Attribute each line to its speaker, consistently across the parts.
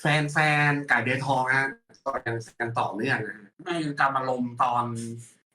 Speaker 1: แฟนแฟนๆไก่เดทองนะก็ยังกันต่อเนื่องนะฮะไม่ยังจำอารมณ์ตอน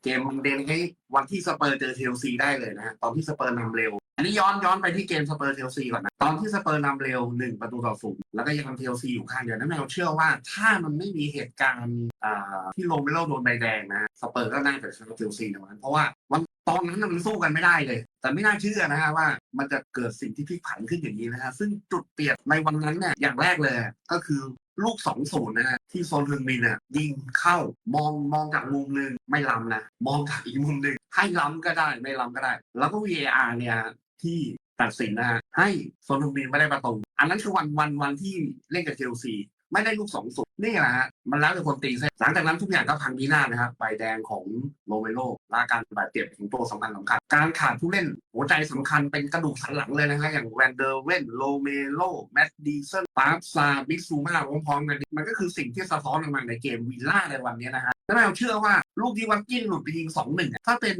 Speaker 1: เกมเดนให้วันที่สเปอร์เจอเชลซีได้เลยนะฮะตอนที่สเปอร์นำเร็ว อันนี้ย้อนย้อนไปที่เกมสเปอร์เชลซีก่อนนะ ตอนที่สเปอร์นำเร็วหนึ่งประตูต่อศูนย์แล้วก็ยังทำเชลซีอยู่ข้างเดียวนั่นหมายควาเชื่อว่าถ้ามันไม่มีเหตุการณ์อ่าที่โรเมโรโดนใบแดงนะสเปอร์ก็น่าจะชนะเชลซีในวันเพราะว่าวัน ตอนนั้นมันสู้กันไม่ได้เลย แต่ไม่น่าเชื่อนะฮะว่ามันจะเกิดสิ่งที่พลิกผันขึ้นอย่างนี้นะฮะซึ่งจุดเปลี่ยนในวันนั้นเนี่ยอย่างแรกเลย ก็คือลูกสองศูนย์นะฮะที่โซนฮึงมินอะยิงเข้ามองมองจากมุมหนึ่งไม่ล้ำนะมองจากอีกมุมหนึ่งให้ล้ำก็ได้ไม่ล้ำก็ได้ แล้วก็ VAR เนี่ยที่ตัดสินนะฮะให้โซนฮึงมินไม่ได้ประตูอันนั้นคือวันวันวันที่เล่นกับเชลซี ไม่ได้ลูกสองศูนย์นี่แหละฮะมันแล้วแต่คนตีเส้นหลังจากนั้นทุกอย่างก็พังพินาศนะครับใบแดงของโรเมโรและการบาดเจ็บของตัวสำคัญสำคัญการขาดผู้เล่นหัวใจสำคัญเป็นกระดูกสันหลังเลยนะฮะอย่างแวนเดอร์เวนโรเมโรแมตต์ดีเซนปาร์ซาบิซูมาพร้อมๆกันมันก็คือสิ่งที่สะท้อนออกมาในเกมวิลล่าในวันนี้นะฮะแล้วเราเชื่อว่าลูกที่วัตกินหลุดไปยิงสองหนึ่งถ้าเป็น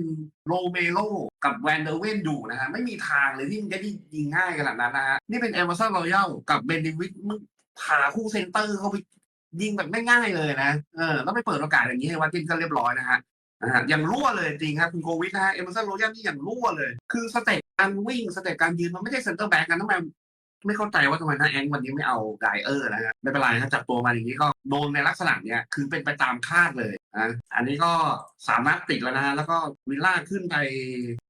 Speaker 1: โรเมโรกับแวนเดอร์เวนอยู่นะฮะไม่มีทางเลยที่มันจะได้ยิงง่ายขนาดนั้นนะฮะนี่เป็นเอเวอร์สันรอยัลกับเบนดิวิท หาคู่เซนเตอร์เข้าไปยิงแบบไม่ง่ายเลยนะเออแล้วไปเปิดโอกาสอย่างนี้ให้วัดกินก็เรียบร้อยนะฮะนะฮะอย่างรั่วเลยจริงครับคุณโควิดนะฮะเอเมอร์สันโรยัลนี่อย่างรั่วเลย คือสเต็ปการวิ่งสเต็ปการยืนมันไม่ใช่เซนเตอร์แบ็กกันทำไม ไม่เข้าใจว่าทำไมนะแองวันนี้ไม่เอาไดเออร์นะฮะไม่เป็นไรฮะจับตัวมาอย่างนี้ก็โดนในลักษณะเนี้ยคือเป็นไปตามคาดเลยนะอันนี้ก็สามารถติดแล้วนะฮะแล้วก็วิลล่าขึ้นไป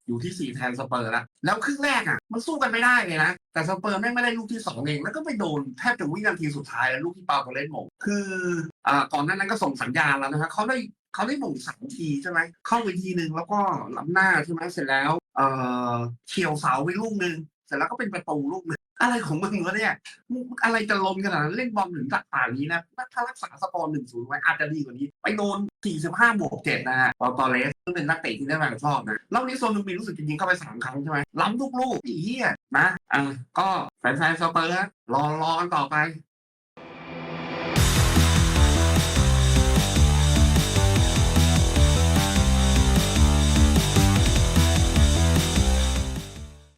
Speaker 1: อยู่ที่สี่แทนสเปอร์แล้วแล้วครึ่งแรกอะ มันสู้กันไม่ได้เลยนะ แต่สเปอร์แม่งไม่ได้ลูกที่สองเอง แล้วก็ไปโดนแทบจะวินาทีสุดท้ายแล้วลูกที่เปาโตเล่นหมงคืออ่าก่อนหน้านั้นก็ส่งสัญญาณแล้วนะครับเขาได้เขาได้หม่งสามทีใช่ไหมเข้าไปทีหนึ่งแล้วก็ล้ำหน้าใช่ไหมเสร็จแล้วเอ่อเฉียวเสาไปลูกหนึ่งเสร็จแล้วก็เป็นประตูลูกหนึ่ง อะไรของมึงวะเนี่ยมึงอะไรจะลมขนาดนั้นเล่นบอลถึงจากป่านนี้นะถ้ารักษาสกอร์หนึ่งศูนย์ไว้อาจจะดีกว่านี้ ไปโดน 45 บวกเจ็ดนะฮะปอตอเลสซึ่งเป็นนักเตะที่ได้มาชอบนะรอบนี้โซนลูมีรู้สึกจริงๆเข้าไปสามครั้งใช่ไหมล้ำทุกลูกอีเหี้ยนะอะก็แฟนๆสเปอร์ฮะรอรอกันต่อไป